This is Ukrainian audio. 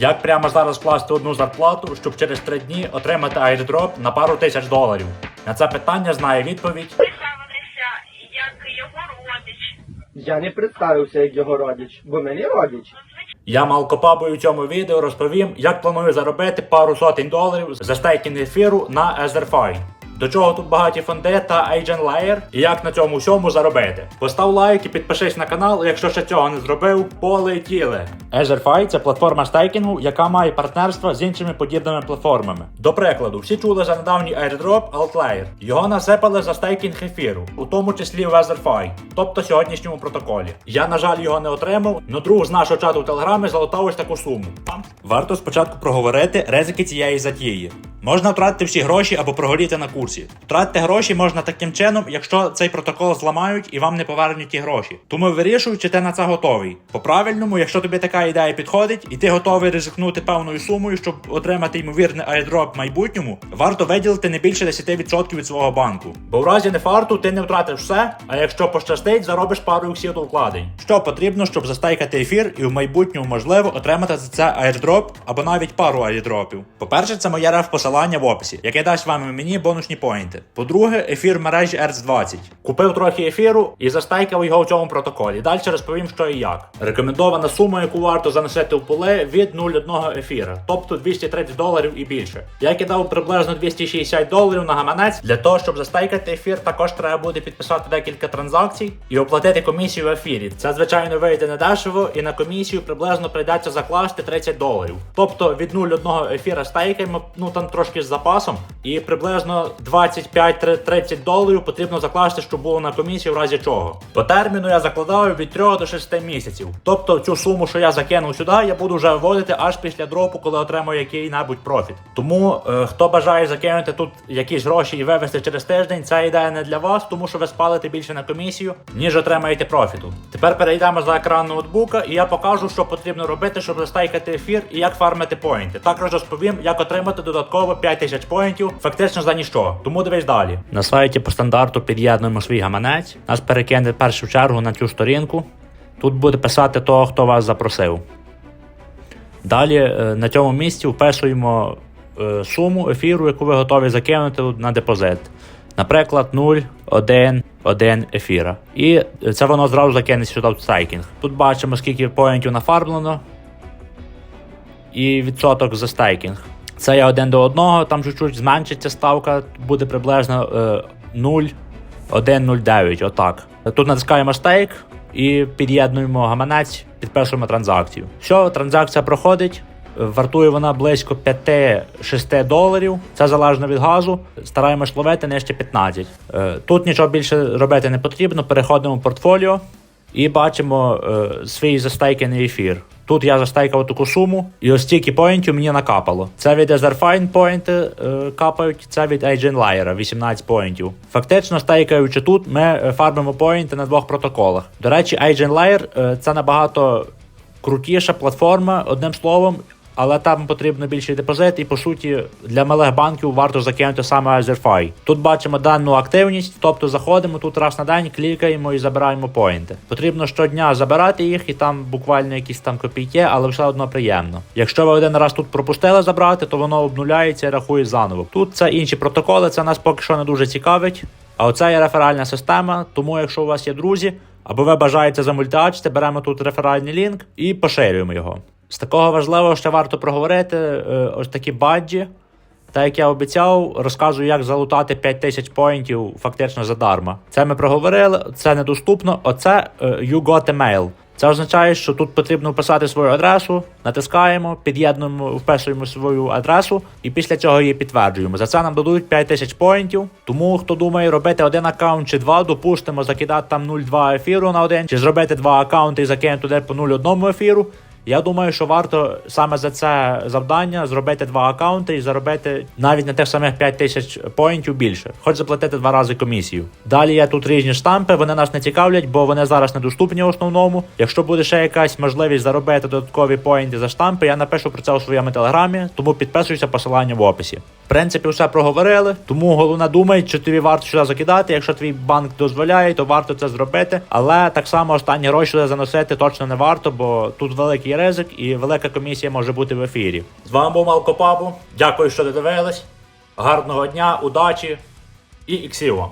Як прямо зараз вкласти одну зарплату, щоб через три дні отримати айрдроп на пару тисяч доларів? На це питання знає відповідь. представитися як його родич. Я не представився як його родич, бо мені родич. Я малкопабою у цьому відео розповім, як планую заробити пару сотень доларів за стейкінг ефіру на EtherFi. До чого тут багаті фонди та Agent Layer і як на цьому всьому заробити. Постав лайк і підпишись на канал, якщо ще цього не зробив, полетіли. EtherFi – це платформа стейкінгу, яка має партнерство з іншими подібними платформами. До прикладу, всі чули за недавній airdrop Altlayer. Його насипали за стейкінг ефіру, у тому числі в EtherFi, тобто сьогоднішньому протоколі. Я, на жаль, його не отримав, но друг з нашого чату в телеграмі залутав ось таку суму. Варто спочатку проговорити ризики цієї затії. Можна втратити всі гроші або прогоріти на курсі. Втратити гроші можна таким чином, якщо цей протокол зламають і вам не повернуть ті гроші. Тому вирішуй, чи ти на це готовий. По правильному, якщо тобі така ідея підходить, і ти готовий ризикнути певною сумою, щоб отримати ймовірний айдроп в майбутньому, варто виділити не більше 10% від свого банку. Бо в разі нефарту ти не втратиш все, а якщо пощастить, заробиш пару іксів до вкладень. Що потрібно, щоб застайкати ефір і в майбутньому можливо отримати за це айрдроп або навіть пару айрдропів. По-перше, це моє реф посилання в описі, яке дасть вам і мені бонусні поінти. По-друге, ефір мережі ERC20. Купив трохи ефіру і застайкав його в цьому протоколі. Далі розповім, що і як. Рекомендована сума, яку варто заносити в поле від 0,1 ефіра, тобто 230 доларів і більше. Я кидав приблизно 260 доларів на гаманець. Для того, щоб застайкати ефір, також треба буде підписати декілька транзакцій і оплатити комісію в ефірі. Це звичайно вийде недешево, і на комісію приблизно прийдеться закласти 30 доларів. Тобто від 0,1 ефіра стейкаємо, ну там трошки з запасом, і приблизно 25-30 доларів потрібно закласти, щоб було на комісію в разі чого. По терміну я закладаю від 3 до 6 місяців. Тобто цю суму, що я закинув сюди, я буду вже вводити аж після дропу, коли отримаю який-небудь профіт. Тому е, хто бажає закинути тут якісь гроші і вивести через тиждень, ця ідея не для вас, тому що ви спалите більше на комісію, ніж отримаєте профіту. Тепер перейдемо за екран ноутбука, і я покажу, що потрібно робити, щоб застайкати ефір і як фармити поінти. Також розповім, як отримати додатково 5000 поінтів, фактично за ніщо. Тому дивись далі. На сайті по стандарту під'єднуємо свій гаманець. Нас перекине в першу чергу на цю сторінку. Тут буде писати того, хто вас запросив. Далі е, на цьому місці вписуємо е, суму ефіру, яку ви готові закинути на депозит. Наприклад, 0, 1, 1 ефіра. І це воно зразу закине сюди в стейкінг. Тут бачимо, скільки поінтів нафармлено. І відсоток за стейкінг. Це є 1 до 1, там чуть-чуть зменшиться ставка, буде приблизно е, 0, 1, 0,9. Отак. Тут натискаємо стейк і під'єднуємо гаманець, підписуємо транзакцію. Все, транзакція проходить. Вартує вона близько 5-6 доларів. Це залежно від газу. Стараємось ловити нижче 15. Е, Тут нічого більше робити не потрібно. Переходимо в портфоліо і бачимо е, свій застейканий ефір. Тут я застейкав таку суму, і ось стільки поінтів мені накапало. Це від Etherfine поінти е, капають, це від Agent Liar 18 поінтів. Фактично, стейкаючи тут, ми е, фармимо поінти на двох протоколах. До речі, Agent Layer е, це набагато крутіша платформа, одним словом. Але там потрібно більший депозит, і по суті для малих банків варто закинути саме Azerfi. Тут бачимо дану активність, тобто заходимо тут раз на день, клікаємо і забираємо поінти. Потрібно щодня забирати їх, і там буквально якісь там копійки, але все одно приємно. Якщо ви один раз тут пропустили забрати, то воно обнуляється і рахує заново. Тут це інші протоколи, це нас поки що не дуже цікавить. А оце є реферальна система, тому якщо у вас є друзі, або ви бажаєте замультиачити, беремо тут реферальний лінк і поширюємо його. З такого важливого ще варто проговорити е, ось такі баджі. Та як я обіцяв, розказую, як залутати 5000 поінтів фактично задарма. Це ми проговорили, це недоступно. Оце е, you got a mail. Це означає, що тут потрібно вписати свою адресу, натискаємо, під'єднуємо, вписуємо свою адресу і після цього її підтверджуємо. За це нам дадуть 5000 поінтів. Тому хто думає робити один аккаунт чи два, допустимо, закидати там 0,2 ефіру на один, чи зробити два аккаунти і закинути туди по 0,1 ефіру. Я думаю, що варто саме за це завдання зробити два аккаунти і заробити навіть на тих самих 5 тисяч поінтів більше, хоч заплатити два рази комісію. Далі є тут різні штампи, вони нас не цікавлять, бо вони зараз недоступні в основному. Якщо буде ще якась можливість заробити додаткові поінти за штампи, я напишу про це у своєму телеграмі, тому підписуйся посилання в описі. В принципі, все проговорили, тому головне думай, чи тобі варто сюди закидати. Якщо твій банк дозволяє, то варто це зробити. Але так само останні гроші заносити точно не варто, бо тут великий ризик, і велика комісія може бути в ефірі. З вами був Малко Пабу. Дякую, що додивились. Гарного дня, удачі і іксів вам!